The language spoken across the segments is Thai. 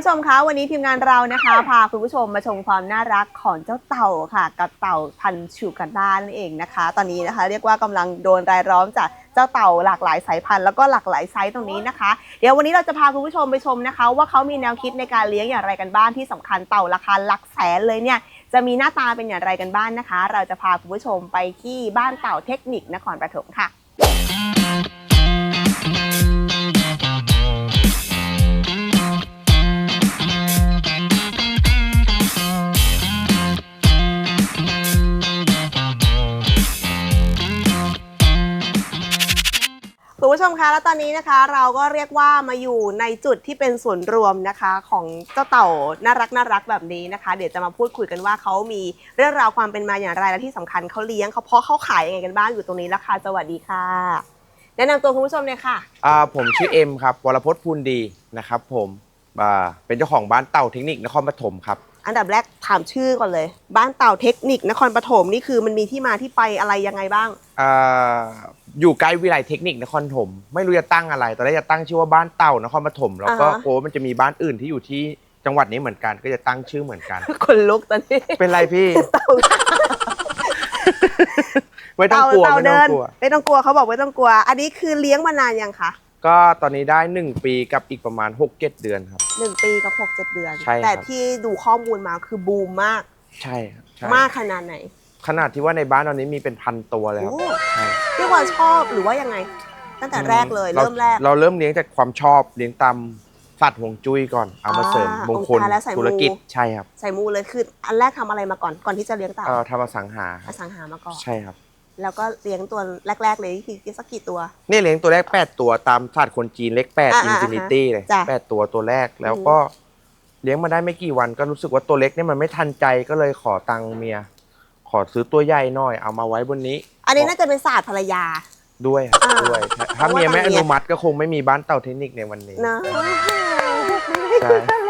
ผู้ชมคะวันนี้ทีมงานเรานะคะพาคุณผู้ชมมาชมความน่ารักของเจ้าเต่าค่ะ กับเต่าพันธุ์ชูกันด้านั่นเองนะคะ ตอนนี้นะคะ เรียกว่ากำลังโดนรายล้อมจากเจ้าเต่าหลากหลายสายพันธุ์แล้วก็หลากหลายไซส์ตรงนี้นะคะ เดี๋ยววันนี้เราจะพาคุณผู้ชมไปชมนะคะ ว่าเขามีแนวคิดในการเลี้ยงอย่างไรกันบ้างที่สำคัญเต่าราคาหลักแสนเลยเนี่ยจะมีหน้าตาเป็นอย่างไรกันบ้างนะคะ เราจะพาคุณผู้ชมไปที่บ้านเต่าเทคนิคนครปฐมค่ะ คุณผู้ชมคะแล้วตอนนี้นะคะ เราก็เรียกว่ามาอยู่ในจุดที่เป็นส่วนรวมนะคะ ของเจ้าเต่าน่ารักน่ารักแบบนี้นะคะ เดี๋ยวจะมาพูดคุยกันว่าเขามีเรื่องราวความเป็นมาอย่างไรและที่สำคัญเขาเลี้ยงเขาเพาะเขาขายยังไงกันบ้างอยู่ตรงนี้แล้วค่ะสวัสดีค่ะแนะนำตัวคุณผู้ชมเลยค่ะอ่าผมชื่อเอ็มครับวรพจน์พูนดีนะครับ ผมอ่าเป็นเจ้าของบ้านเต่าเทคนิคนครปฐมครับ อันดับแรกถามชื่อก่อนเลย บ้านเต่าเทคนิคนครปฐมนี่คือมันมีที่มาที่ไปอะไรยังไงบ้าง อ่าอยู่ใกล้วิไลเทคนิคนครปฐมไม่รู้จะตั้งอะไรตอนแรกจะตั้งชื่อว่าบ้านเต่านครปฐมแล้วก็อ่าฮะ โอ้มันจะมีบ้านอื่นที่อยู่ที่จังหวัดนี้เหมือนกัน ก็จะตั้งชื่อเหมือนกัน คนลุกตอนนี้เป็นไรพี่ เต่าไม่ต้องเต่ากลัวเต่าไม่ต้อเดิงนกลัว ไม่ต้องกลัวเขาบอกไม่ต้องกลัว อันนี้คือเลี้ยงมานานยังคะ ก็ตอนนี้ได้ 1 ปีกับอีกประมาณ 6 7 เดือนครับ หนึ่งปีกับหกเจ็ดเดือน ใช่ครับ แต่ที่ดูข้อมูลมาคือบูมมากใช่ครับใช่มากขนาดไหน ขนาดที่ว่าในบ้านตอนนี้มีเป็นพันตัวเลยครับโอ้ ใช่เรียกว่าชอบหรือว่ายังไง ตั้งแต่แรกเลยเริ่มแรก เราเริ่มเลี้ยงจากความชอบเลี้ยงตามสัตว์ห่วงจุ้ยก่อนเอามาอ่าเสริมมงคลองค์การและสายมู ธุรกิจใช่ครับใส่มูเลยคืออันแรกทำอะไรมาก่อนก่อนที่จะเลี้ยงเต่าเอ่อทำอสังหาคอรับสังหามาก่อนใช่ครับ แล้วก็เลี้ยงตัวแรก ๆ เลยคือสักกี่ตัว นี่เลี้ยงตัวแรก 8 ตัวตามศาสตร์คนจีนเล็ก8 อ่าอินฟินิตี้เลยจ้ะ8ตัวตัวแรกแล้วก็เลี้ยงมาได้ไม่กี่วันก็รู้สึกว่าตัวเล็กเนี่ยมันไม่ทันใจก็เลยขอตังค์เมีย ขอซื้อตัวใหญ่หน่อยเอามาไว้บนนี้อันนี้น่าจะเป็นศาสตร์ภรรยา ด้วยครับอ่าด้วยถ้าเพราะว่าเมียไม่ทางอเมีย นุมัติก็คงไม่มีบ้านเต่าเทคนิคในวันนี้นะใช่ภรรยา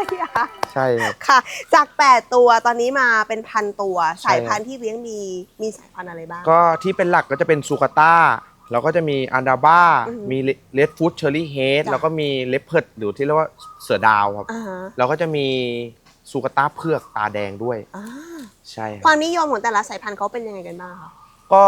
ใช่ครับ ค่ะ จาก 8 ตัวตอนนี้มาเป็นพันตัว ใช่ สายพันธุ์ที่เลี้ยงมีมีสายพันธุ์อะไรบ้าง ก็ที่เป็นหลักก็จะเป็นซูคาต้าแล้วก็จะมีอันดาบ้า อือหือมีเลดฟูดเชอร์รี่เฮดจ้ะ แล้วก็มีเลปเพิร์ดหรือที่เรียกว่าเสือดาวครับ อ่าฮะแล้วก็จะมีซูคาต้าเผือกตาแดงด้วย อ่าใช่ครับความนิยมของแต่ละสายพันธุ์เขาเป็นยังไงกันบ้างคะ ก็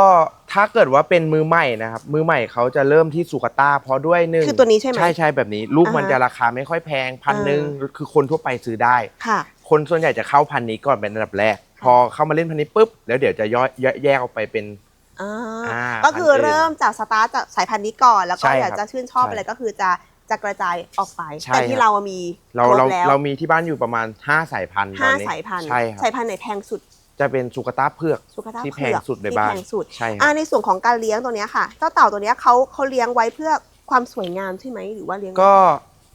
ถ้าเกิดว่าเป็นมือใหม่นะครับ มือใหม่เขาจะเริ่มที่ซูคาต้าเพราะด้วยหนึ่งคือตัวนี้ใช่ไหมใช่ใช่แบบนี้ ลูกมันอ่าฮะจะราคาไม่ค่อยแพงพันหนึ่งอ่าคือคนทั่วไปซื้อได้ค่ะ คนส่วนใหญ่จะเข้าพันนี้ก่อนเป็นอันดับแรก พอเข้ามาเล่นพันนี้ปุ๊บแล้วเดี๋ยวจะย่อยแยแยกออกไปเป็นอ่าอ่าก็คือพันธุ์อื่นเริ่มจากสตาร์ทจากสายพันธุ์นี้ก่อนแล้วก็ใช่อยากครับจะชื่นชอบใช่อะไรก็คือจะจะกระจายออกไปใช่แต่ที่ครับเรามีเราครบเราแล้วเรามีที่บ้านอยู่ประมาณ 5 สายพันธุ์ตห้าอนนี้สายพันธุ์ใช่ครับสายพันธุ์ไหนแพงสุด จะเป็นซูคาต้าเผือกสุขภาพที่แพเผืงอกสุดในที่บ้านแพงสุดใช่คอ่ารับในส่วนของการเลี้ยงตัวเนี้ยค่ะเจ้าเต่าตัวเนี้ยเขาเขาเลี้ยงไว้เพื่อความสวยงามใช่ไหมหรือว่าเลี้ยง ก็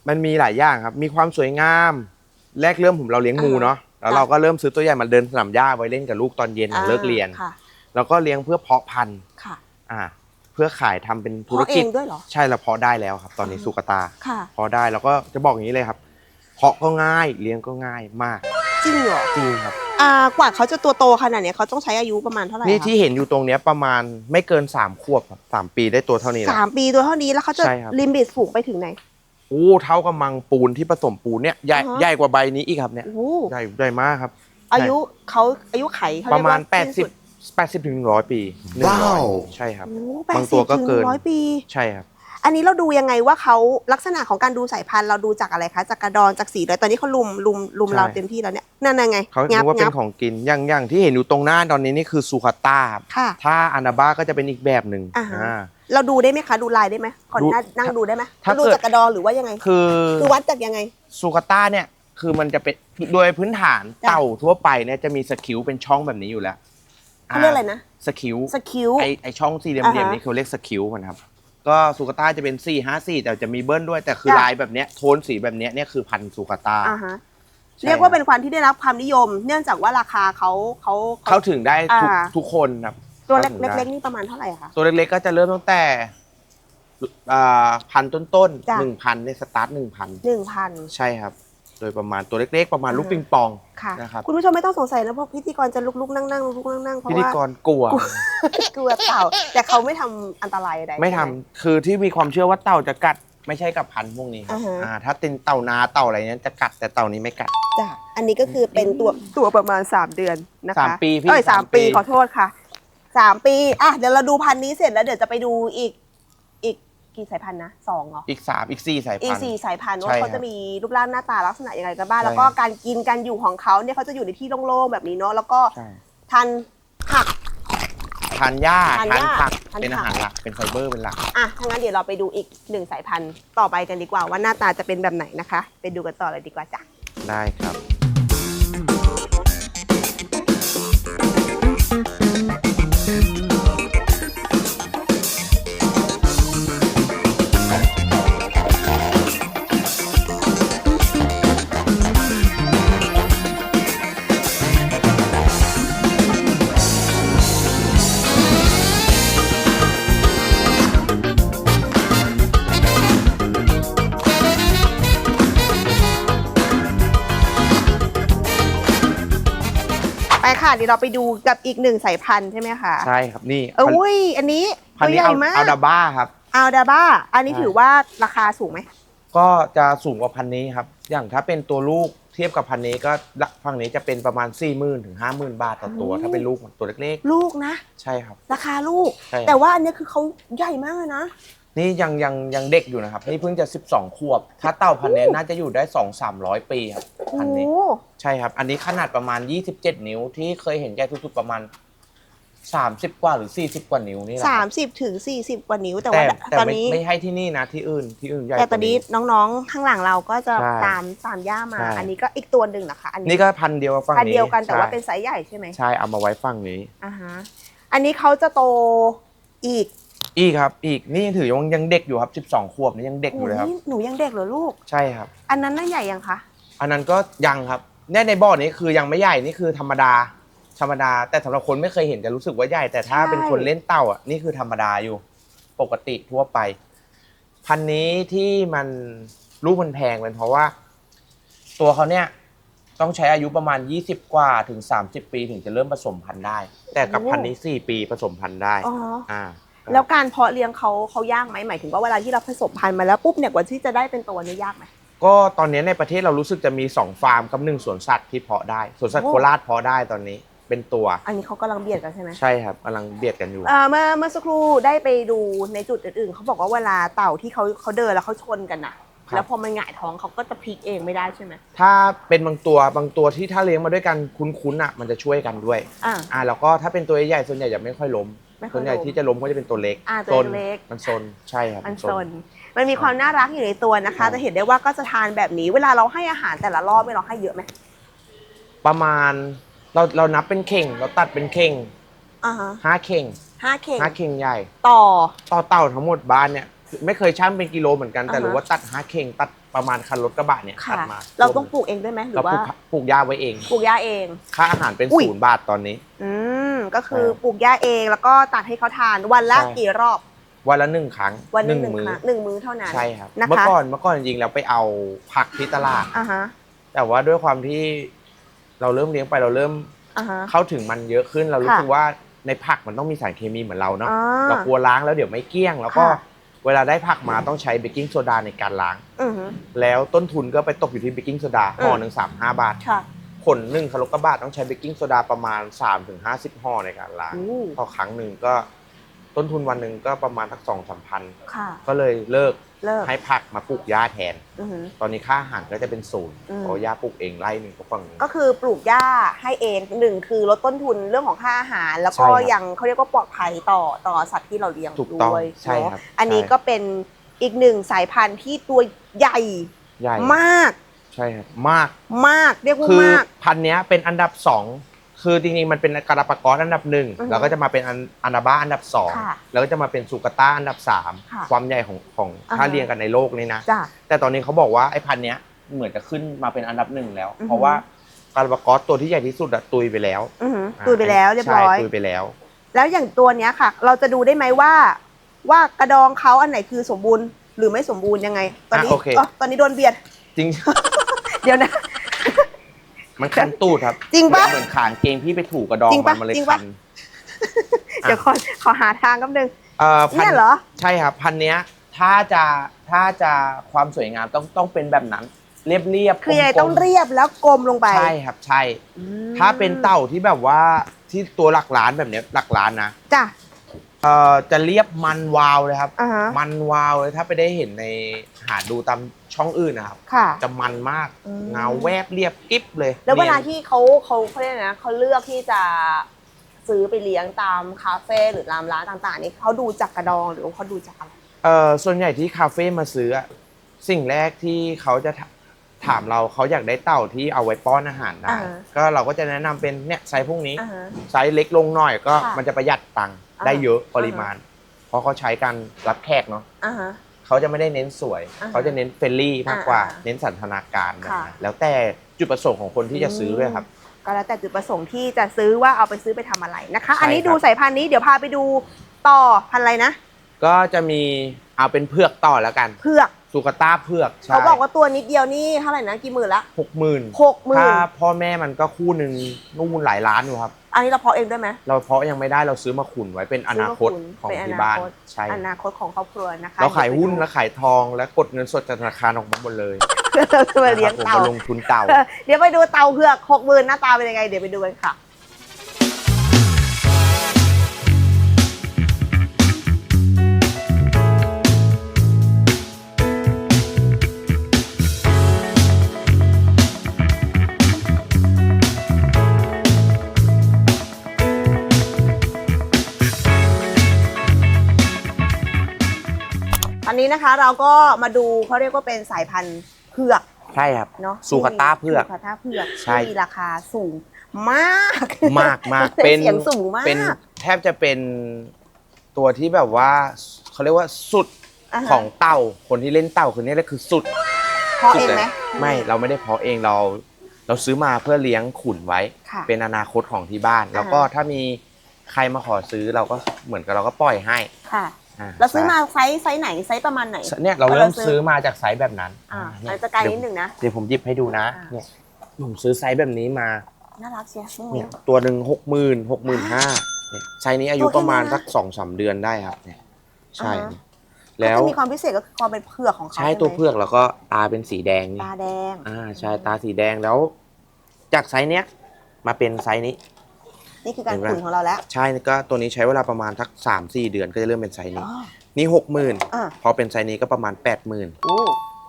มันมีหลายอย่างครับ มีความสวยงามแรกเริ่มผมเราเลี้ยงงูอ่า เนาะแล้วจ้ะเราก็เริ่มซื้อตัวใหญ่มาเดินสนามหญ้าไว้เล่นกับลูกตอนเย็นหลังเลิกเรียนค่ะแล้วก็เลี้ยงเพื่อเพาะพันธุ์ค่ะอ่าเพื่อขายทำเป็นธุรเพาะเอกิจ งด้วยเหรอ ใช่แล้วเพาะได้แล้วครับ ตอนนี้อ่า สุกตาค่ะ เพาะได้แล้วก็จะบอกอย่างนี้เลยครับเพาะก็ง่ายเลี้ยงก็ง่ายมากจริงเหรอ จริงครับ อ่ากว่าเขาจะตัวโตขนาดเนี้ยเขาต้องใช้อายุประมาณเท่าไหร่นี่คะที่เห็นอยู่ตรงเนี้ยประมาณไม่เกินสามขวบครับสามปีได้ตัวเท่านี้แล้ว สามปีตัวเท่านี้แล้วเขาจะใช่ครับ ลิมิตสูงไปถึงไหน โอ้เท่ากับมังปูนที่ผสมปูนเนี่ยใหญ่อ่าฮะ ใหญ่กว่าใบนี้อีกครับเนี่ยโอ้โหใหญ่ใหญ่มากครับ อายุเขาอายุไขเขาปเยระกมาว่ณสิ้นสุด80 80ถึง100 ปีหนึ่งร้อยว้าว ใช่ครับ โอ้บางตัวก็เกิน ร้อยปี ใช่ครับ อันนี้เราดูยังไงว่าเขาลักษณะของการดูสายพันธุ์เราดูจากอะไรคะจากกระดอนจากสีเลยตอนนี้เขาลุมลุมลุมใช่เราเต็มที่แล้วเนี่ยนั่นน่ะไงเขาคิดว่าเป็นบของกินอย่างอย่างที่เห็นอยู่ตรงหน้าตอนนี้นี่คือซูคาต้าครับค่ะ ถ้าอานาบาก็จะเป็นอีกแบบหนึ่งอ่าฮะ อ่า เราดูได้ไหมคะ ดูลายได้ไหมขอดูนั่งนั่งดูได้ไหมถ้าดูเกิด จากกระดอนหรือว่ายังไงคือ คือวัดจากยังไง ซูคาต้าเนี่ยคือมันจะเป็นโดยพื้นฐานจ้ะ เต่าทั่วไปเนี่ยจะมีสคิวเป็นช่องแบบนี้อยู่แล้วเขาเรียกอะไรนะสคิวสคิว ไอไอช่องสี่เหลี่ยมอ่าๆฮะ นี่เขาเรียกสคิวมันครับ ก็ซูคาต้าจะเป็น 4 5 4 แต่จะมีเบิ้ลด้วยแต่คือจ้ะ ลายแบบเนี้ยโทนสีแบบเนี้ยเนี่ยคือพันธุ์ซูคาต้า อ่าฮะใช่ เรียกว่าเป็นควันที่ได้รับความนิยม เนื่องจากว่าราคาเขาเขาเข้าถึงได้ทุกอ่า ทุกคนครับ ตัวเล็กข้าถึงได้ เล็กๆนี่ประมาณเท่าไหร่คะ ตัวเล็กๆก็จะเริ่มตั้งแต่อ่าพันต้นจ้ะๆหนึ่งพันในสตาร์ทหนึ่งพันหนึ่งพันใช่ครับ โดยประมาณตัวเล็กๆ ประมาณอ่าลูกปิงปองค่ะ นะครับคุณผู้ชมไม่ต้องสงสัยนะเพราะพิธีกรจะลุกๆนั่งๆลุกๆนั่งๆเพราะพิธีว่ากรกลัว กลัวเต่า แต่เขาไม่ทำอันตรายใดไม่ทำใช่ห คือที่มีความเชื่อว่าเต่าจะกัดไม่ใช่กับพันธุ์พวกนี้ครับอ่าฮะ อ่าถ้าเป็นเต่านาเต่าอะไรเนี้ยจะกัดแต่เต่านี้ไม่กัด จ้ะอันนี้ก็คือเป็นตัวตัวประมาณ 3 เดือนนะคะสามปีพี่เอ้ยสามสามปี ปีขอโทษค่ะสามปีอะเดี๋ยวเราดูพันธุ์นี้เสร็จแล้วเดี๋ยวจะไปดูอีกอี กกี่สายพันธุ์นะสองเหรออีกสามอีกสี่สายอีพักนธุ์ สี่สายพันธุ์ใช่ว่าครับเขาจะมีรูปร่างหน้าตาลักษณะยังไงกันบ้างใช่ แล้วก็ครับการกินการอยู่ของเขาเนี่ยเขาจะอยู่ในที่โล่งๆแบบนี้เนาะแล้วก็ใช่ทานผัก ทานหญ้าทานทานหญ้าผักทานเป็นอาผัก หารหลักเป็นไฟเบอร์เป็นหลัก อะถ้างั้นเดี๋ยวเราไปดูอีกหนึ่งสายพันธุ์ต่อไปกันดีกว่าว่าหน้าตาจะเป็นแบบไหนนะคะ ไปดูกันต่อเลยดีกว่าจ้ะ ได้ครับ ค่ะเดี๋ยวเราไปดูกับอีกหนึ่งสายพันธุ์ใช่ไหมคะใช่ครับนี่เอ้ยอันนี้พันตัวธุ์นี้ใหญ่เอามากเอาดาบ้าครับ อัลดาบ้า อันนี้ใช่ ถือว่าราคาสูงไหมก็จะสูงกว่าพันธุ์นี้ครับ อย่างถ้าเป็นตัวลูกเทียบกับพันธุ์นี้ก็ฝั่งนี้จะเป็นประมาณ 4 0 0 0 0ถึง50,000 บาทต่อตัวโอ้ถ้าเป็นลูกตัวเล็กลูกนะ ๆ ใช่ครับ ราคาลูก ใช่ครับ แต่ว่าอันนี้คือเขาใหญ่มากเลยนะ นี่ยังยังยังเด็กอยู่นะครับ นี่เพิ่งจะ 12 ขวบ ถ้าเต่าพันธุ์นี้น่าจะอยู่ได้ 2 300 ปีครับโอ้พันธุ์นี้ ใช่ครับ อันนี้ขนาดประมาณ 27 นิ้วที่เคยเห็นใหญ่สุดๆประมาณ 30 กว่าหรือ 40 กว่านิ้วนี่แหละคสารัมบสิบถึงสี่สิบกว่านิ้วแต่แต่ว่าแต่ตอนไม่นี้ ไม่ให้ที่นี่นะที่อื่นที่อื่นใหญ่แต่ตอนนี้กว่า น้องๆข้างหลังเราก็จะใช่ตามตามย่ามา ใช่ อันนี้ก็อีกตัวหนึ่งนะคะอันนี้นี่ก็พันธุ์เดียวกับฝั่งพันนี้เดียวกันแต่ว่าใช่เป็นไซส์ใหญ่ใช่ไหมใช่เอามาไว้ฝั่งนี้ อ่าฮะอันนี้เขาจะโตอีก อีกครับ อีกนี่ถือยังยังเด็กอยู่ครับ 12 ขวบนี่ยังเด็กอยู่เลยครับโอ้หนูยังเด็กเหรอลูก ใช่ครับ อันนั้นน่าใหญ่ยังคะ อันนั้นก็ยังครับเนี่ยในบ่อนี้คือยังไม่ใหญ่นี่คือธรรมดา ธรรมดา แต่สำหรับคนไม่เคยเห็นจะรู้สึกว่าใหญ่ แต่ถ้าใช่เป็นคนเล่นเต่าอะนี่คือธรรมดาอยู่ ปกติทั่วไป พันธุ์นี้ที่มันรูปมันแพงเป็นเพราะว่า ตัวเขาเนี่ยต้องใช้อายุประมาณ 20 กว่าถึง 30 ปีถึงจะเริ่มผสมพันธุ์ได้ แต่กับพันธุ์นี้ 4 ปีผสมพันธุ์ได้ อ๋ออ่า แล้วการเพาะเลี้ยงเขาเขายากไหมหมายถึงว่าเวลาที่เราผสมพันธุ์มาแล้วปุ๊บเนี่ยกว่าที่จะได้เป็นตัวเนี่ยยากไหม ก็ตอนนี้ในประเทศเรารู้สึกจะมี 2 ฟาร์มกับหนึ่งสวนสัตว์ที่เพาะได้สวนสัตว์โอ้โคราชเพาะได้ตอนนี้เป็นตัว อันนี้เขากำลังเบียดกันใช่ไหมใช่ครับกำลังเบียดกันอยู่เอ่อเมื่อเมื่อสักครู่ได้ไปดูในจุดอื่นๆเขาบอกว่าเวลาเต่าที่เขาเขาเดินแล้วเขาชนกันน่ะ ครับ แล้วพอมันหงายท้องเขาก็จะพลิกเองไม่ได้ใช่ไหมถ้าเป็นบางตัวบางตัวที่ถ้าเลี้ยงมาด้วยกันคุ้นๆอะมันจะช่วยกันด้วยอ่า อ่าแล้วก็ถ้าเป็นตัวใหญ่ๆส่วนใหญ่จะไม่ค่อยล้ม ไม่ค่อยส่วนใหญ่ล้มที่จะล้มก็จะเป็นตัวเล็กอ่าตัวซนเล็ก มันซนใช่ครับมันซน มันมีความน่ารักอยู่ในตัวนะคะครับจะเห็นได้ว่าก็จะทานแบบนี้ เวลาเราให้อาหารแต่ละรอบไม่เราให้เยอะไหมประมาณเราเรานับเป็นเข่ง เราตัดเป็นเข่งอ่าฮะห้าเข่งห้าเข่งห้าเข่งใหญ่ ต่อต่อเต่าทั้งหมดบ้านเนี่ยไม่เคยช่างเป็นกิโลเหมือนกันแต่อ่าฮะรู้ว่าตัดห้าเข่งตัด ประมาณคันรถกระบะเนี่ยตัค่ะดมาเราต้องปลูกเองด้วยไหมหรืเราอว่าปลูกปลูกหญ้าไว้เอง ปลูกหญ้าเอง ค่าอาหารเป็นอุ้ยศูนย์บาทตอนนี้ อืมก็คือใช่ปลูกหญ้าเองแล้วก็ตัดให้เขาทานวันละใช่ กี่รอบวันละหนึ่งครั้งวันละหนึ่งมื้อครั้งหนึ่งมื้อเท่านั้น ใช่ครับนะคะ เมื่อก่อนเมื่อก่อนจริงๆเราไปเอาผักที่ตลาด อ่าฮะแต่ว่าด้วยความที่เราเริ่มเลี้ยงไปเราเริ่มอ่าฮะ เข้าถึงมันเยอะขึ้น เรารู้ค่ะสึกว่าในผักมันต้องมีสารเคมีเหมือนเราเนาะอ่าเรากลัวล้างแล้วเดี๋ยวไม่เกลี้ยง แล้วก็ค่ะ เวลาได้ผักมาต้องใช้เบกกิ้งโซดาในการล้าง อือฮึ แล้วต้นทุนก็ไปตกอยู่ที่เบกกิ้งโซดาห่อหนึ่งสามห้าบาทค่ะ ผลหนึ่งคารุกบาทต้องใช้เบกกิ้งโซดาประมาณ3าถึงห้าสิบห่อในการล้างอู้พอครั้งหนึ่งก็ต้นทุนวันหนึ่งก็ประมาณสักสองสามพัน ค่ะ ก็เลยเลิก เลิกให้ผักมาปลูกหญ้าแทน อือฮึตอนนี้ค่าอาหารก็จะเป็นศูนย์อืม เพราะหญ้าปลูกเองไร่หนึ่งก็ฝั่งหนึ่ง ก็คือปลูกหญ้าให้เองหนึ่งคือลดต้นทุนเรื่องของค่าอาหาร แล้วก็ใช่ครับยังเขาเรียกว่าปลอดภัยต่อต่อสัตว์ที่เราเลี้ยงถูกต้องด้วยใช่เนาะครับอันนี้ใช่ ก็เป็นอีกหนึ่งสายพันธุ์ที่ตัวใหญ่ใหญ่มากใช่ครับมากมากเรียกว่าคือมาก พันธุ์เนี้ยเป็นอันดับสอง คือจริงๆมันเป็นกราปากอสอันดับหนึ่งอือฮึแล้วก็จะมาเป็นอันอันดับบ้าอันดับสองค่ะแล้วก็จะมาเป็นสุกาต้าอันดับสามค่ะความใหญ่ของของอ่าฮะ ถ้าเรียงกันในโลกนี่นะ จ้ะ แต่ตอนนี้เขาบอกว่าไอ้พันธุ์เนี้ยเหมือนจะขึ้นมาเป็นอันดับหนึ่งแล้ว อือฮึ เพราะว่ากราปากอสตัวที่ใหญ่ที่สุดอะตุยไปแล้วอือหือตุยไปแล้วเรียบร้อย ใช่ตุยไปแล้ว แล้วอย่างตัวเนี้ยค่ะ เราจะดูได้ไหมว่า ว่ากระดองเขาอันไหนคือสมบูรณ์หรือไม่สมบูรณ์ยังไง ตอนนี้อะโอเคอ๋อตอนนี้โดนเบียด จริง เดี๋ยวนะ มันคันตูดครับจริงปะ เหมือนขางเกงพี่ไปถูกกระดองจริงมัปะนมันเลยจริงคัปะ น เดี๋ยวขอขอหาทางกันนึงเอ่อพันเนี่ยเหรอ ใช่ครับ พันเนี้ยถ้าจะถ้าจะความสวยงามต้องต้องเป็นแบบนั้น เรียบเรียบๆคือยังไงกลมๆต้องเรียบแล้วกลมลงไปใช่ครับ ใช่ อืมถ้าเป็นเต่าที่แบบว่าที่ตัวหลักล้านแบบเนี้ยหลักล้านนะ จ้ะ เอ่อจะเรียบมันวาวเลยครับ อ่าฮะ มันวาวเลยถ้าไปได้เห็นในหาดูตามช่องอื่นนะครับ ค่ะ จะมันมากอืม เงาแวบเรียบกิ๊บเลยแล้วเวลานียนที่เขาเขาเขาเรียกอะไรนะเขาเลือกที่จะซื้อไปเลี้ยงตามคาเฟ่หรือตามร้านต่างๆนี่เขาดูจากกระดองหรือว่าเขาดูจากอะไร เอ่อส่วนใหญ่ที่คาเฟ่มาซื้ออะสิ่งแรกที่เขาจะถถามเราเขาอยากได้เต่าที่เอาไว้ป้อนอาหารได้อ่าก็เราก็จะแนะนำเป็นเนี่ยไซส์พวกนี้ อ่าฮะ ไซส์เล็กลงหน่อยก็ค่ะ มันจะประหยัดตังค์ อ่าได้เยอะอ่าปริมาณ เพราะเขาใช้การรับแขกเนาะอ่าฮะ เขาจะไม่ได้เน้นสวย อ่าฮะเขาจะเน้นเฟรนลี่มากกว่า อ่าอ่าเน้นสันทนาการแบบค่ะนั้นแล้วแต่จุดประสงค์ของคนที่จะซื้อด้วยครับ ก็แล้วแต่จุดประสงค์ที่จะซื้อว่าเอาไปซื้อไปทำอะไรนะคะ ใช่อันนี้ครับ ดูสายพันธุ์นี้เดี๋ยวพาไปดูต่อพันธุ์อะไรนะก็จะมีเอาเป็นเพือกต่อแล้วกันเผือกสุกาต้าเพือกใช่เขาบอกว่าตัวนิดเดียวนี่เท่าไหร่นะกี่หมื่นละหกหมื่นหกหมื่ถ้านพ่อแม่มันก็คู่หนึ่งนู่นหลายล้านอยู่ครับอันนี้เราเพาะเองด้วยไหม เราเพาะยังไม่ได้เราซื้อมาขุนไว้เป็นอนาคตซื้อมาขุนของเป็นที่บ้านอนาคต ใช่อนาคตของครอบครัวนะคะเราขายหุ้นเดี๋และขายทองและกดเงินสดจากธนาคารออกมาหมดเลยยวไปดูมาเลี้ยงนะครับผมเต่า มาลงทุนเต่า เดี๋ยวไปดูเต่าเผือกหกหมื่นหน้าตาเป็นยังไง เดี๋ยวไปดูกันค่ะ นนี้นะคะเราก็มาดูเขาเรียกว่าเป็นสายพันธุ์เผือกใช่ครับ เนาะสุกาต้าเผือกสุกาต้าเผือกใช่ ที่มีราคาสูงมากมากมากเป็นเสียงสูงมากเป็นแทบจะเป็นตัวที่แบบว่าเขาเรียกว่าสุดาฮะของเต่าคนที่เล่นเต่าคนนี้แหละคือสุด เพาะสุเอดงเลยไหมไม่เราไม่ได้เพาะเองเรา เราซื้อมาเพื่อเลี้ยงขุนไว้ ค่ะ เป็นอนาคตของที่บ้าน แล้วก็ถ้ามีใครมาขอซื้อเราก็เหมือนกับเราก็ปล่อยให้ ค่ะอ่ เราซื้อมาไซส์ไซส์ไหนไซส์ประมาณไหนเนี่ยเราเราเริ่มซื้อซื้อมาจากไซส์แบบนั้นอ่าอ่าเนี่ยอาจจะไกลนิดนึงนะเดี๋ยวผมหยิบให้ดูนะอ่าเนี่ยผมซื้อไซส์แบบนี้มาน่ารักเชียวน้องเนี่มิ้ยวตัวหนึ่งหกหมื่นหกหมื่นห้าเนี่ยไซส์นี้อายุตัวเองประมาณนะสักสองสามเดือนได้ครับเนี่ยใช่อ่าฮะแล้วก็จะมีความพิเศษก็คือความเป็นเผือกของเขาใช่ไหมตัวเพือกแล้วก็ตาเป็นสีแดงนี่ตาแดงอ่าใช่ตาสีแดงแล้ว จากไซส์เนี้ยมาเป็นไซส์นี้ นี่คือการเห็นไหมขุนของเราแล้ว ใช่ก็ตัวนี้ใช้เวลาประมาณทักสามสี่เดือนก็จะเริ่มเป็นไซส์นี้อ๋อนี่หกหมื่นอะพอเป็นไซส์นี้ก็ประมาณแปดหมื่นโอ้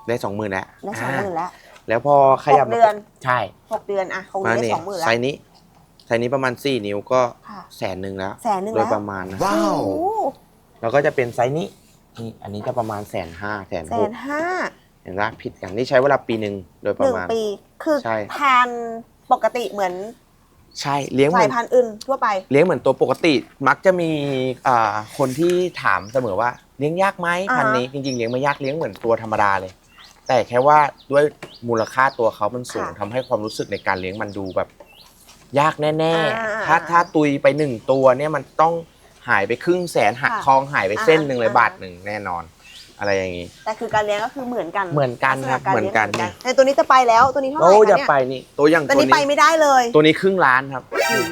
ได้สองหมื่นแล้วได้สองหมื่นแล้วแล้วพอขยับหกเดือนใช่หกเดือนอะคงมาได้เนี่ยสองหมื่นแล้ไซวส์นี้ไซส์นี้ประมาณสี่นิ้วก็ค่ะแสนหนึ่งแล้วแสนหนึ่งโดแล้ยวประมาณนะโอ้โหแล้วก็จะเป็นไซส์นี้นี่อันนี้จะประมาณแสนห้าแสนแสหกนห้าเห็นไหมผิดกันนี่ใช้เวลาปีหนึ่งโดยปหระนึ่งมาณปี คือใช่ทานปกติเหมือน ใช่เลี้ยงเหสามืยอนพันธุ์อื่นทั่วไป เลี้ยงเหมือนตัวปกติ มักจะมีอ่าคนที่ถามเสมอว่าเลี้ยงยากไหมอ่าฮะ พันธุ์นี้จริงๆเลี้ยงไม่ยากเลี้ยงเหมือนตัวธรรมดาเลย แต่แค่ว่าด้วยมูลค่าตัวเขามันสูงทำให้ความรู้สึกในการเลี้ยงมันดูแบบ ยากแน่ๆถ้าถ้าตุยไปหนึ่งตัวเนี่ยมันต้องหายไปครึ่งแสนหักค่ะทองหายไปเส้นหนึ่งเลยอ่าบาทหนึ่งแน่นอน อะไรอย่างนี้ แต่คือการเลี้ยงก็คือเหมือนกันเหมือนกันครับลัษณะาเหมือนกันลี้ยงแต่ตัวนี้จะไปแล้วตัวนี้เท่าไหโอ้ร่อย่าคะไปเนี่ยนี่ ตัวอย่างตัวตัวนี้ไปนี้ไม่ได้เลยตัวนี้ครึ่งล้านครับ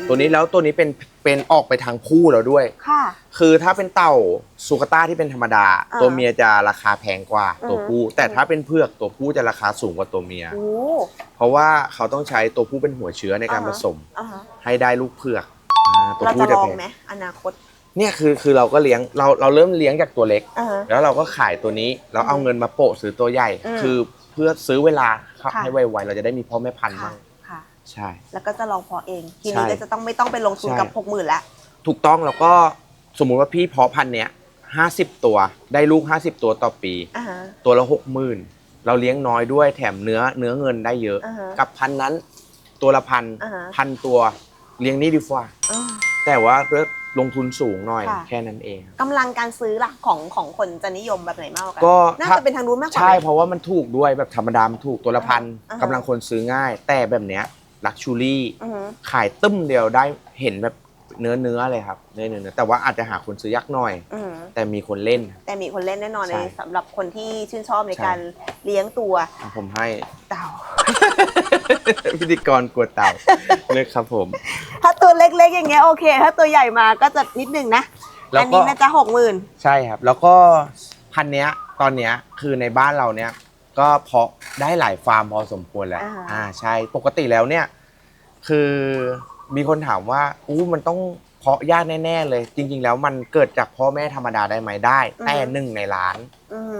ตัวนี้แล้วตัวนี้เป็นเป็นออกไปทางผู้แล้วด้วย ค่ะ คือถ้าเป็นเต่าสุกาต้าที่เป็นธรรมดา อ่าตัวเมียจะราคาแพงกว่าตัวอือฮึ ผู้ แต่ถ้าเป็นเพือกตัวผู้จะราคาสูงกว่าตัวเมีย โอ้เพราะว่าเขาต้องใช้ตัวผู้เป็นหัวเชื้อในการอ่าผฮะสม อ่าฮะให้ได้ลูกเผือกอ่าตัวเราผู้จะจะลอแพงงไหมอนาคต เนี่ยคือคือเราก็เลี้ยงเราเราเริ่มเลี้ยงจากตัวเล็ก อ่าฮะ แล้วเราก็ขายตัวนี้แล้วเอาอืมเงินมาโปะซื้อตัวใหญ่ อืมคือเพื่อซื้อเวลาเข้าค่ะ ให้ไวๆเราจะได้มีพ่อแม่พันธุ์ค่ะบ้างค่ะ ใช่ แล้วก็จะลองเพาะเอง ทีใช่นี้ก็จะต้องไม่ต้องไปลงทุนใช่ กับหกหมื่นแล้วถูกต้องแล้วก็สมมุติว่าพี่เพาะพันธุ์เนี้ยห้าสิบตัวได้ลูกห้าสิบตัวต่อปี อ่าฮะ ตัวละหกหมื่นเราเลี้ยงน้อยด้วยแถมเนื้อเนื้อเงินได้เยอะ อ่าฮะกับพันธุ์นั้นตัวละพันอ่าฮะ พันตัวเลี้ยงนี่ดีกว่า อ่าแต่ว่าเพื่อ ลงทุนสูงหน่อยค่ะ แค่นั้นเองกำลังการซื้อล่ะของของคนจะนิยมแบบไหนมากกว่ากันก็น่าถ้า จะเป็นทางนู้นมากกว่าใช่ไหม เพราะว่ามันถูกด้วยแบบธรรมดามันถูกตัวละพันอ่าฮะ กำลังคนซื้อง่าย แต่แบบเนี้ยลักชูรี่อือฮึ ขายตึ้มเดียวได้เห็นแบบ เนื้อเนื้อเลยครับเนื้อเนื้อเนื้อแต่ว่าอาจจะหาคนซื้อยากหน่อย อือฮึแต่มีคนเล่นแต่มีคนเล่นแน่นอนใช่ในสำหรับคนที่ชื่นชอบในใช่ การเลี้ยงตัวผมให้ เต่า พิธีกรกลัวเต่าเลยครับผม ถ้าตัวเล็กๆอย่างเงี้ยโอเค ถ้าตัวใหญ่มาก็จะนิดนึงนะ แล้วอันก็นี้น่าจะหกหมื่นใช่ครับ แล้วก็พันธุ์เนี้ยตอนเนี้ยคือในบ้านเราเนี้ยก็เพาะได้หลายฟาร์มพอสมควรแล้ว อ่าใช่ปกติแล้วเนี่ย คือ มีคนถามว่าอู้มันต้องเพาะยากแน่ๆเลย จริง ๆ แล้วมันเกิดจากพ่อแม่ธรรมดาได้ไหมได้ แต่หนึ่งในล้าน อือฮึ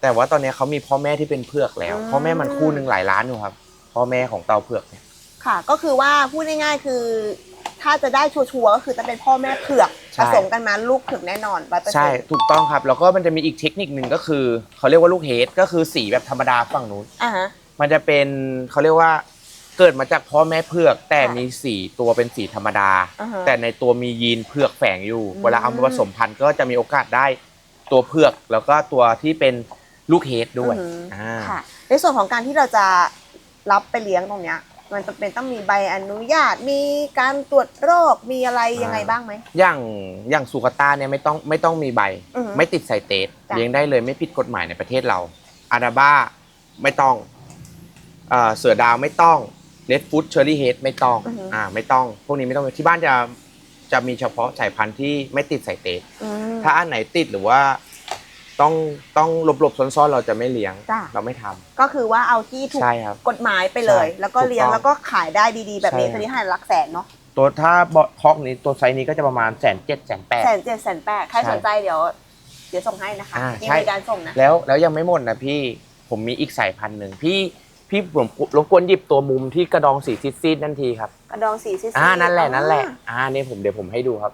แต่ว่าตอนเนี้ยเขามีพ่อแม่ที่เป็นเผือกแล้ว อืม พ่อแม่มันคู่หนึ่งหลายล้านอยู่ครับ พ่อแม่ของเต่าเผือกเนี่ยค่ะ ก็คือว่าพูดง่ายๆคือ ถ้าจะได้ชัวร์ๆก็คือจะเป็นพ่อแม่เผือกผสมกันมาลูกเผือกแน่นอนร้อยเปอร์ใช่เซ็นต์ถูกต้องครับ แล้วก็มันจะมีอีกเทคนิคหนึ่งก็คือเขาเรียกว่าลูกเฮดก็คือสีแบบธรรมดาฝั่งนู้น อ่าฮะมันจะเป็นเขาเรียกว่า เกิดมาจากพ่อแม่เผือก แต่ค่ะมีสีตัวเป็นสีธรรมดา อ่าฮะแต่ในตัวมียีนเผือกแฝงอยู่ อืม เวลาเอามาผสมพันธุ์ก็จะมีโอกาสได้ตัวเผือก แล้วก็ตัวที่เป็นลูกเฮดด้วยอือฮึอ่า ค่ะ ในส่วนของการที่เราจะรับไปเลี้ยงตรงเนี้ย มันจะเป็นต้องมีใบอนุญาต มีการตรวจโรค มีอะไรยังไงบ้างไหม อย่างอย่างสุกาต้าเนี่ยไม่ต้องไม่ต้องมีใบ อือฮึไม่ติดไซเตสจ้ะ เลี้ยงได้เลยไม่ผิดกฎหมายในประเทศเราอาราบ้าไม่ต้องเอ่อเสือดาวไม่ต้อง เลดฟูดเชอร์รี่เฮดไม่ต้องอ่า ไม่ต้อง พวกนี้ไม่ต้องที่บ้านจะจะมีเฉพาะสายพันธุ์ที่ไม่ติดไซเตสอืม ถ้าอันไหนติดหรือว่าต้องต้องหลบๆซ่อนๆเราจะไม่เลี้ยง จ้ะ เราไม่ทำก็คือว่าเอาที่ถูกใช่ครับ กฎหมายไปเลย ใช่แล้วก็เลี้ยงถูกต้องแล้วก็ขายได้ดีๆ แบบนี้ใช่ทีนี้ให้หลักแสนเนาะตัวถ้าบอคอกนี้ตัวไซส์นี้ก็จะประมาณแสนเจ็ดแสนแปด แสนเจ็ดแสนแปดใครใช่สนใจเดี๋ยว เดี๋ยวส่งให้นะคะอ่ามีใช่ บริการส่งนะ แล้วแล้วยังไม่หมดนะพี่ผมมีอีกสายพันธุ์หนึ่งพี่ พี่ผมรบกวนหยิบตัวมุมที่กระดองสีซีดๆนั่นทีครับ กระดองสีซีดๆอ่านั่นแหละนั่นแหละอ่าอ่าเนี่ยผมเดี๋ยวผมให้ดูครับ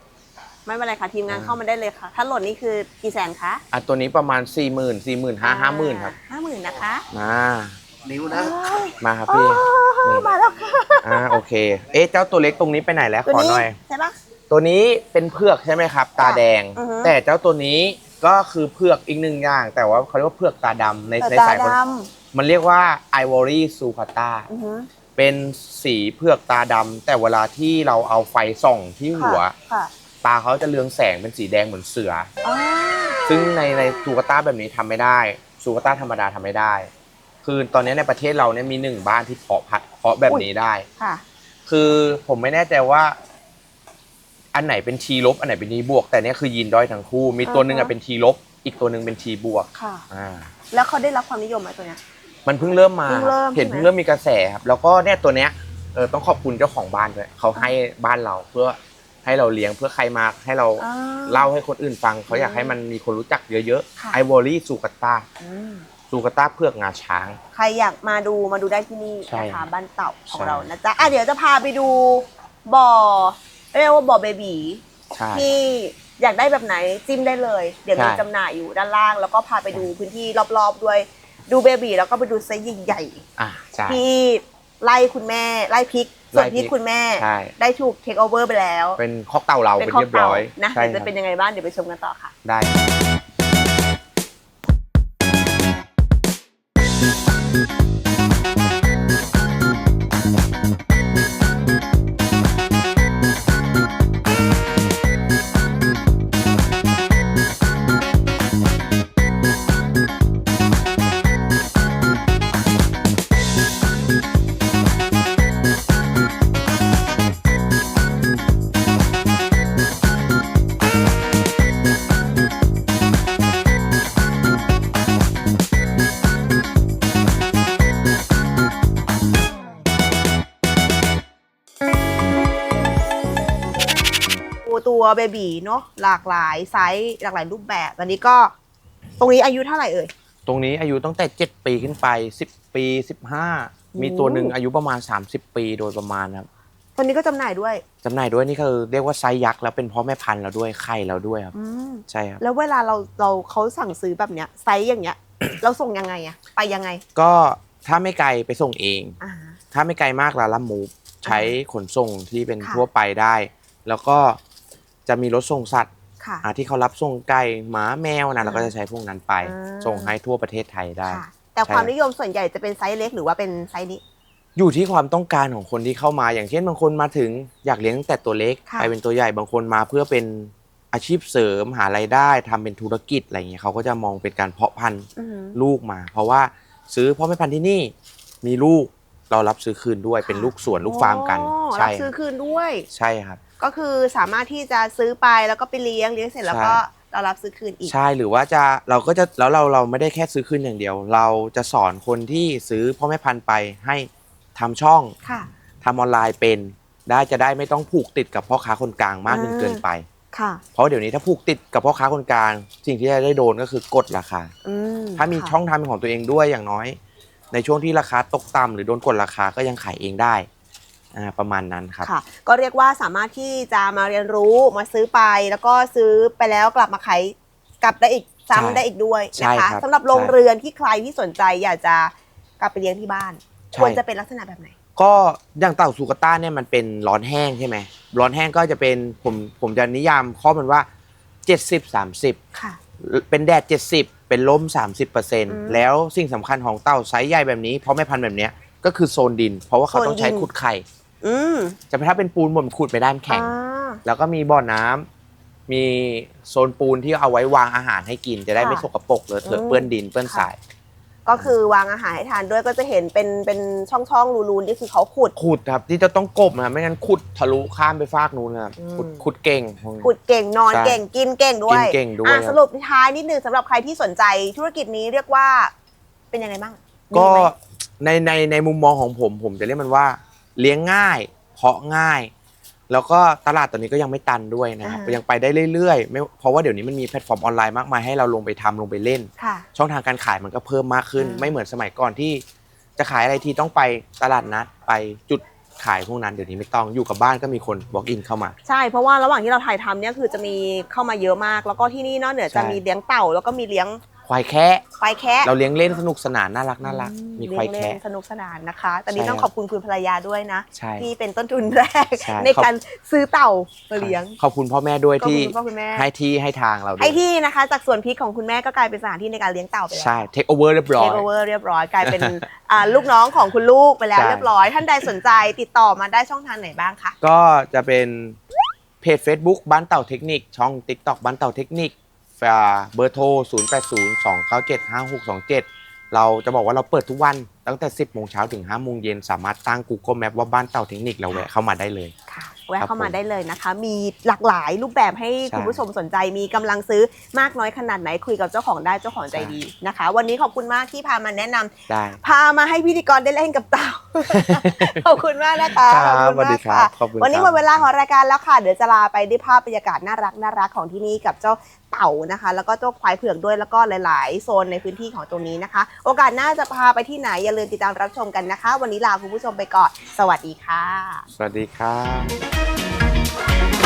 ไม่เป็นไรค่ะทีมงานอ่าเข้ามาได้เลยค่ะ ถ้าหล่นนี่คือกี่แสนคะอะตัวนี้ประมาณ4ี่หมื่นสี่หมื่นห้าห้าหมื่นครับห้าหมื่นนะคะมานิ้วนะมาครับพี่นี่มาแล้วค่ะอ่าโอเค เอ๊ะเจ้าตัวเล็กตรงนี้ไปไหนแล้วตัวขอนี้หน่อยใช่ปะตัวนี้เป็นเผือกใช่ไหมครับ ตาแดงอือฮึแต่เจ้าตัวนี้ก็คือเผือกอีกหนึ่งอย่าง แต่ว่าเขาเรียกว่าเผือกตาดำในเปิดในตาสายดพันธุ์ มันเรียกว่าไอวอรี่ซูคาตาำอือฮึเป็นสีเผือกตาดำแต่เวลาที่เราเอาไฟส่องที่หัว ค่ะตาเขาจะเรืองแสงเป็นสีแดงเหมือนเสือ อ๋อซึ่งในในซูกาต้าแบบนี้ทำไม่ได้ซูกาต้าธรรมดาทำไม่ได้ คือตอนนี้ในประเทศเราเนี่ยมีหนึ่งบ้านที่เพาะพัดเพาะแบบนี้ได้ ค่ะ คือผมไม่แน่ใจว่า อันไหนเป็นทีลบ อันไหนเป็นทีบวก แต่เนี้ยคือยีนด้อยทั้งคู่ มีตัวหนึ่งอ่าอะฮะ เป็นทีลบ อีกตัวหนึ่งเป็นทีบวกค่ะ อ่า แล้วเขาได้รับความนิยมไหมตัวเนี้ย มันเพิ่งเริ่มมาเพิ่งเริ่มเห็นใช่ไหม เพิ่งเริ่มมีกระแสครับแล้วก็เนี่ยตัวเนี้ยเออต้องขอบคุณเจ้าของบ้านด้วยเขาให้บ้านเราเพื่อให้เราเลี้ยงเพื่อใครมาให้เราอ่าเล่าให้คนอื่นฟังเขาอยากให้มันมีคนรู้จักเยอะค่ะ ๆไอวอรี่ซูกาต้าอืมซูกาต้าเผือกงาช้าง ใครอยากมาดูมาดูได้ที่นี่ใช่นะคะบ้านเต่าของใช่ เรานะจ๊ะอะเดี๋ยวจะพาไปดูบ่อเรียกว่าบ่อเบบีใช่ ที่อยากได้แบบไหนจิ้มได้เลย เดี๋ยวมีใช่จำหน่ายอยู่ด้านล่าง แล้วก็พาไปดูพื้นที่รอบๆด้วย ดูเบบีแล้วก็ไปดูไซส์ใหญ่อะใช่ ๆที่ไล่คุณแม่ไล่พริก ส่วนไล่พริที่กคุณแม่ใช่ ได้ถูกเทคโอเวอร์ไปแล้วเป็นคอกเต่าเราเป็นเป็นข้อเรียบเต่าร้อยนะใช่เดี๋ยวจะเป็นยังไงบ้างเดี๋ยวไปชมกันต่อค่ะ ได้ค ตัวเบบีเนาะหลากหลายไซส์หลากหลายรูปแบบอันนี้ก็ ตรงนี้อายุเท่าไหร่เอ่ย ตรงนี้อายุตั้งแต่ 7 ปีขึ้นไป 10 ปี 15 มีตัวหนึ่งอายุประมาณ 30 ปีโดยประมาณครับตัวนี้ก็จำหน่ายด้วยจำหน่ายด้วยนี่คือเรียกว่าไซส์ยักษ์แล้วเป็นพ่อแม่พันธุ์แล้วด้วยไข่แล้วด้วยครับอืมใช่ครับแล้วเวลาเราเราเขาสั่งซื้อแบบเนี้ยไซส์อย่างเงี้ย เราส่งยังไงอะไปยังไง ก็ถ้าไม่ไกลไปส่งเองอ่าถ้าไม่ไกลมากลาล่ามูฟใช้ขนส่งที่เป็นค่ะทั่วไปได้ แล้วก็ จะมีรถส่งสัตว์ค่ะ อ่าที่เขารับส่งไก่หมาแมวนะอ่าเราก็จะใช้พวกนั้นไป อ่า ส่งให้ทั่วประเทศไทยได้ ค่ะ แต่ใช่ความนิยมส่วนใหญ่จะเป็นไซส์เล็กหรือว่าเป็นไซส์นี้ อยู่ที่ความต้องการของคนที่เข้ามา อย่างเช่นบางคนมาถึงอยากเลี้ยงตั้งแต่ตัวเล็กค่ะ ไปเป็นตัวใหญ่บางคนมาเพื่อเป็นอาชีพเสริมหารายได้ทำเป็นธุรกิจอะไรเงี้ยเขาก็จะมองเป็นการเพาะพันธุ์อือหือ ลูกมา เพราะว่าซื้อพ่อแม่พันธุ์ที่นี่มีลูกเรารับซื้อคืนด้วยค่ะเป็นลูกสวนลูกฟาร์มกัน อ๋อใช่รับซื้อคืนด้วย ใช่ครับ ก็คือสามารถที่จะซื้อไปแล้วก็ไปเลี้ยงเลี้ยงเสร็จแล้วก็ใช่เรารับซื้อคืนอีก ใช่หรือว่าจะเราก็จะแล้วเราเราไม่ได้แค่ซื้อคืนอย่างเดียว เราจะสอนคนที่ซื้อพ่อแม่พันธุ์ไปให้ทำช่องค่ะ ทำออนไลน์เป็น ได้จะได้ไม่ต้องผูกติดกับพ่อค้าคนกลางมากจนอ่าเกินไป ค่ะ เพราะเดี๋ยวนี้ถ้าผูกติดกับพ่อค้าคนกลาง สิ่งที่จะได้โดนก็คือกดราคา อืมถ้ามีค่ะช่องทางเป็นของตัวเองด้วยอย่างน้อย ในช่วงที่ราคาตกต่ำหรือโดนกดราคาก็ยังขายเองได้ อ่าประมาณนั้นครับ ค่ะ ก็เรียกว่าสามารถที่จะมาเรียนรู้มาซื้อไป แล้วก็ซื้อไปแล้วกลับมาขายกลับได้อีกใช่ซ้ำได้อีกด้วยใช่นะคะครับสำหรับโรงเรือนที่ใครที่สนใจอยากจะกลับไปเลี้ยงที่บ้านใช่ควรจะเป็นลักษณะแบบไหน ก็อย่างเต่าซูกาต้าเนี่ยมันเป็นร้อนแห้งใช่ไหมร้อนแห้งก็จะเป็นผมผมจะนิยามข้อมันว่า 70 30 ค่ะ เป็นแดด 70 เป็นลม ม30%แล้วสิ่งสำคัญของเต่าไซส์ใหญ่แบบนี้เพราะไม่พันธุ์แบบเนี้ยก็คือโซนดิน เพราะว่าเขาต้องใช้โซนดิน ขุดไข่ อืมจะไปถ้าเป็นปูนบนขุดไม่ได้มันแข็ง อ่า แล้วก็มีบ่อน้ำมีโซนปูนที่เอาไว้วางอาหารให้กิน จะได้ไม่ค่ะสกปรกเลอะเทอะอืม เปื้อนดินเปื้อนค่ะทรายก็คือวางอาหารให้ทานด้วยก็จะเห็นเป็นเป็นช่องช่องๆรูๆนี่คือเขาขุด ขุดครับที่จะต้องกบนะไม่งั้นขุดทะลุข้ามไปฟากนู้นนะครับอืม ขุดขุดเก่งพวกนี้ ขุดเก่งนอนใช่เก่งกินเก่งด้วยกินเก่งด้วยอะครับ สรุปท้ายนิดนึงสำหรับใครที่สนใจธุรกิจนี้เรียกว่าเป็นยังไงบ้างดีก็ไหมในในในมุมมองของผม ผมจะเรียกมันว่า เลี้ยงง่าย เพาะง่าย แล้วก็ตลาดตอนนี้ก็ยังไม่ตันด้วยนะครับอ่ายังไปได้เรื่อยๆไม่เพราะว่าเดี๋ยวนี้มันมีแพลตฟอร์มออนไลน์มากมายให้เราลงไปทำลงไปเล่น ค่ะ ช่องทางการขายมันก็เพิ่มมากขึ้น อืม ไม่เหมือนสมัยก่อนที่จะขายอะไรทีต้องไปตลาดนัดไปจุดขายพวกนั้นเดี๋ยวนี้ไม่ต้องอยู่กับบ้านก็มีคน walk in เข้ามา ใช่ เพราะว่าระหว่างที่เราถ่ายทำเนี่ยคือจะมีเข้ามาเยอะมาก แล้วก็ที่นี่นอกเหนือจะใช่ มีเลี้ยงเต่า แล้วก็มีเลี้ยง ควายแคะควายแคะเราเลี้ยงเล่นสนุกสนานน่ารักน่ารักอืมีควายเลี้แคะงเล่นสนุกสนานนะคะ ตอนนี้ใช่ต้องคขรับอบคุณคุณภรรยาด้วยนะ ใช่ที่เป็นต้นทุนแรกใช่ ในการซื้อเต่ามาเลี้ยง ขอบคุณพ่อแม่ด้วยขอบที่คุณพ่อคุณแม่ ให้ที่ให้ทางเราด้วไอ้ยที่นะคะจากส่วนพริกของคุณแม่ก็กลายเป็นสถานที่ในการเลี้ยงเต่าไปแล้ว ใช่เทคโอเวอร์เรียบร้อเทย คโอเวอร์เรียบร้อยกลายเป็น อ่าลูกน้องของคุณลูกไปแล้วใช่ เรียบร้อย ท่านใดสนใจติดต่อมาได้ช่องทางไหนบ้างคะ ก็จะเป็นเพจ Facebook บ้านเต่าเทคนิค ช่อง TikTok บ้านเต่าเทคนิคอ่า เบอร์โทร 0 8 0 2 9 7 5 6 2 7 เราจะบอกว่าเราเปิดทุกวันตั้งแต่ 10โมงเช้าถึง5โมงเย็นสามารถตั้ง Google Map ว่าบ้านเต่าเทคนิคเราแวะเข้ามาได้เลย ค่ะ แวะครับเข้ามาผมได้เลยนะคะ มีหลากหลายรูปแบบให้ใช่คุณผู้ชมสนใจมีกำลังซื้อมากน้อยขนาดไหนคุยกับเจ้าของได้เจ้าของใจใช่ดีนะคะ วันนี้ขอบคุณมากที่พามาแนะนำได้พามาให้พิธีกรได้เล่นกับเต่าขอบคุณมากนะคะครับขอบคุณสวัสดีมากครับค่ะขอบคุณวันนี้คหรัมบดเวลาของรายการแล้วค่ะ เดี๋ยวจะลาไปด้วยภาพบรรยากาศน่ารักน่ารักของที่นี่กับเจ้าเต่านะคะ แล้วก็เจ้าควายเผือกด้วยแล้วก็หลาย ๆ โซนในพื้นที่ของตรงนี้นะคะ โอกาสหน้าจะพาไปที่ไหนอย่าลืมติดตามรับชมกันนะคะ วันนี้ลาคุณผู้ชมไปก่อน สวัสดีค่ะ สวัสดีครับ Música